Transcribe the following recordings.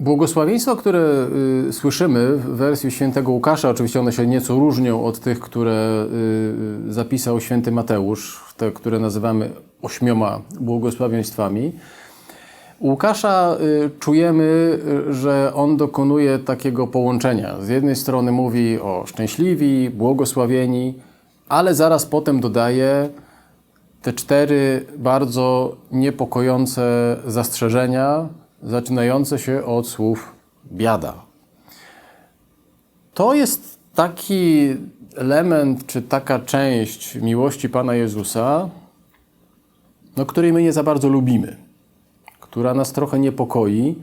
Błogosławieństwa, które y, słyszymy w wersji świętego Łukasza, oczywiście one się nieco różnią od tych, które y, zapisał święty Mateusz, te, które nazywamy ośmioma błogosławieństwami. U Łukasza y, czujemy, że on dokonuje takiego połączenia. Z jednej strony mówi o szczęśliwi, błogosławieni, ale zaraz potem dodaje te cztery bardzo niepokojące zastrzeżenia, zaczynające się od słów biada. To jest taki element, czy taka część miłości Pana Jezusa, no, której my nie za bardzo lubimy, która nas trochę niepokoi,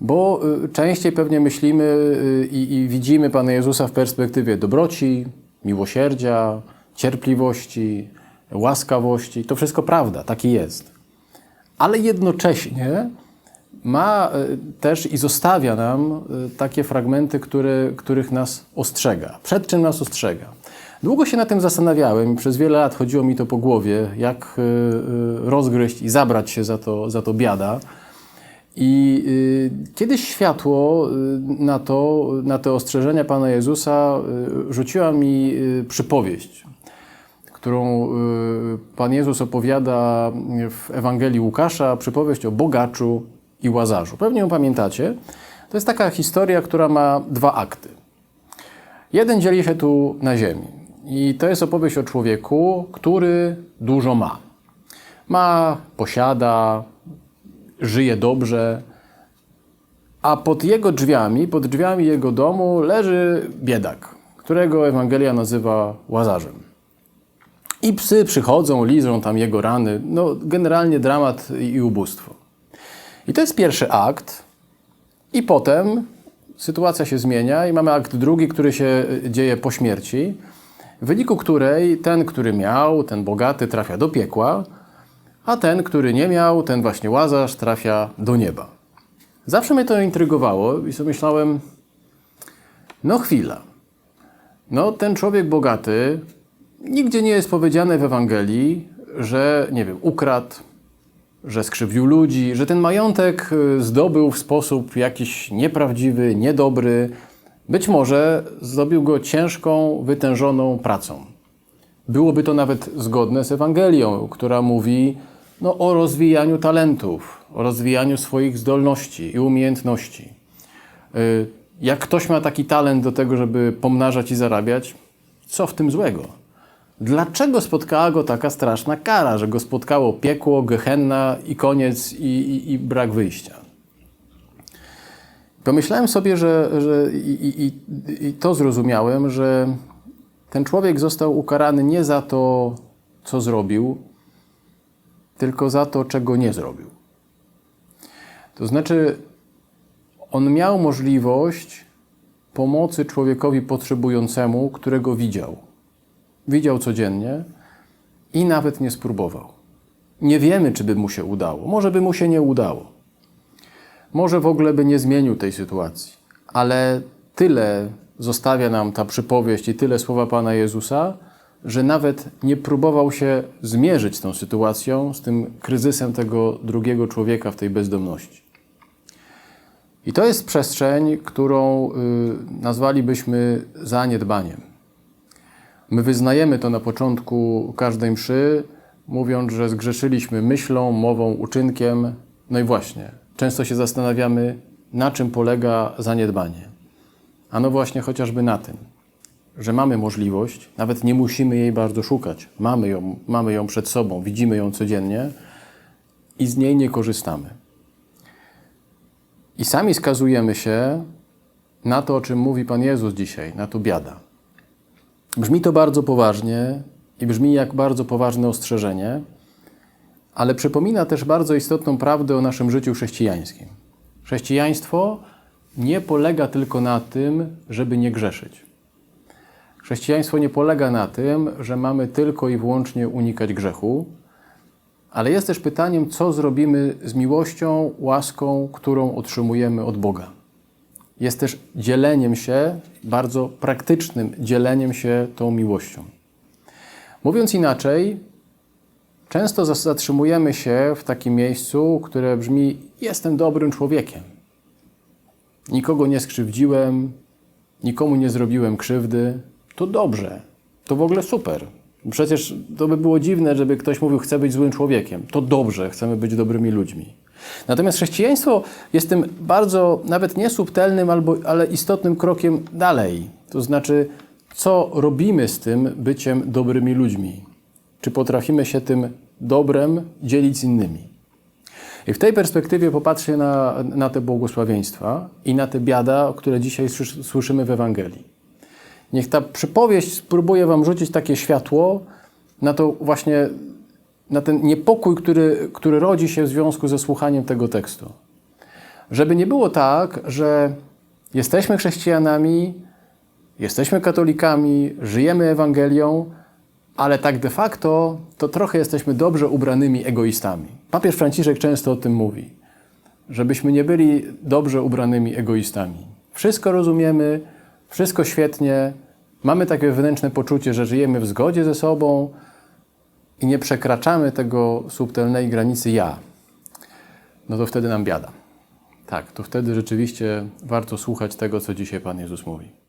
bo y, częściej pewnie myślimy y, i, i widzimy Pana Jezusa w perspektywie dobroci, miłosierdzia, cierpliwości, łaskawości. To wszystko prawda, taki jest. Ale jednocześnie ma y, też i zostawia nam y, takie fragmenty, które, których nas ostrzega. Przed czym nas ostrzega? Długo się na tym zastanawiałem i przez wiele lat chodziło mi to po głowie, jak y, rozgryźć i zabrać się za to, za to biada. I kiedyś światło na to, na te ostrzeżenia Pana Jezusa rzuciła mi przypowieść, którą Pan Jezus opowiada w Ewangelii Łukasza, przypowieść o bogaczu i łazarzu. Pewnie ją pamiętacie. To jest taka historia, która ma dwa akty. Jeden dzieli się tu na ziemi. I to jest opowieść o człowieku, który dużo ma. Ma, posiada, żyje dobrze, a pod jego drzwiami, pod drzwiami jego domu leży biedak, którego Ewangelia nazywa łazarzem. I psy przychodzą, lizą tam jego rany. No, generalnie dramat i ubóstwo. I to jest pierwszy akt. I potem sytuacja się zmienia i mamy akt drugi, który się dzieje po śmierci, w wyniku której ten, który miał, ten bogaty, trafia do piekła, a ten, który nie miał, ten właśnie łazarz, trafia do nieba. Zawsze mnie to intrygowało i sobie myślałem, no chwila. No ten człowiek bogaty, nigdzie nie jest powiedziane w Ewangelii, że, nie wiem, ukradł, że skrzywdził ludzi, że ten majątek y, zdobył w sposób jakiś nieprawdziwy, niedobry. Być może zdobił go ciężką, wytężoną pracą. Byłoby to nawet zgodne z Ewangelią, która mówi no, o rozwijaniu talentów, o rozwijaniu swoich zdolności i umiejętności. Y, Jak ktoś ma taki talent do tego, żeby pomnażać i zarabiać, co w tym złego? Dlaczego spotkała go taka straszna kara, że go spotkało piekło, gehenna i koniec i, i, i brak wyjścia? Pomyślałem sobie, że, że i, i, i- to zrozumiałem, że ten człowiek został ukarany nie za to, co zrobił, tylko za to, czego nie zrobił. To znaczy, on miał możliwość pomocy człowiekowi potrzebującemu, którego widział. Widział codziennie i nawet nie spróbował. Nie wiemy, czy by mu się udało. Może by mu się nie udało. Może w ogóle by nie zmienił tej sytuacji. Ale tyle zostawia nam ta przypowieść i tyle słowa Pana Jezusa, że nawet nie próbował się zmierzyć z tą sytuacją, z tym kryzysem tego drugiego człowieka w tej bezdomności. I to jest przestrzeń, którą y, nazwalibyśmy zaniedbaniem. My wyznajemy to na początku każdej mszy, mówiąc, że zgrzeszyliśmy myślą, mową, uczynkiem. No i właśnie, często się zastanawiamy, na czym polega zaniedbanie. A no właśnie chociażby na tym, że mamy możliwość, nawet nie musimy jej bardzo szukać, mamy ją, mamy ją przed sobą, widzimy ją codziennie i z niej nie korzystamy. I sami skazujemy się na to, o czym mówi Pan Jezus dzisiaj, na to biada. Brzmi to bardzo poważnie i brzmi jak bardzo poważne ostrzeżenie, ale przypomina też bardzo istotną prawdę o naszym życiu chrześcijańskim. Chrześcijaństwo nie polega tylko na tym, żeby nie grzeszyć. Chrześcijaństwo nie polega na tym, że mamy tylko i wyłącznie unikać grzechu, ale jest też pytaniem, co zrobimy z miłością, łaską, którą otrzymujemy od Boga jest też dzieleniem się, bardzo praktycznym dzieleniem się tą miłością. Mówiąc inaczej, często zatrzymujemy się w takim miejscu, które brzmi: Jestem dobrym człowiekiem. nikogo nie skrzywdziłem, nikomu nie zrobiłem krzywdy, to dobrze. To w ogóle super. Przecież to by było dziwne, żeby ktoś mówił, chce być złym człowiekiem. To dobrze, chcemy być dobrymi ludźmi. Natomiast chrześcijaństwo jest tym bardzo, nawet nie subtelnym, albo, ale istotnym krokiem dalej. To znaczy, co robimy z tym byciem dobrymi ludźmi? Czy potrafimy się tym dobrem dzielić z innymi? I w tej perspektywie popatrzcie na, na te błogosławieństwa i na te biada, które dzisiaj słysz- słyszymy w Ewangelii. Niech ta przypowieść spróbuje Wam rzucić takie światło na to właśnie, na ten niepokój, który, który rodzi się w związku ze słuchaniem tego tekstu. Żeby nie było tak, że jesteśmy chrześcijanami, jesteśmy katolikami, żyjemy Ewangelią, ale tak de facto to trochę jesteśmy dobrze ubranymi egoistami. Papież Franciszek często o tym mówi, żebyśmy nie byli dobrze ubranymi egoistami. Wszystko rozumiemy, wszystko świetnie, mamy takie wewnętrzne poczucie, że żyjemy w zgodzie ze sobą i nie przekraczamy tego subtelnej granicy ja. No to wtedy nam biada. Tak, to wtedy rzeczywiście warto słuchać tego, co dzisiaj Pan Jezus mówi.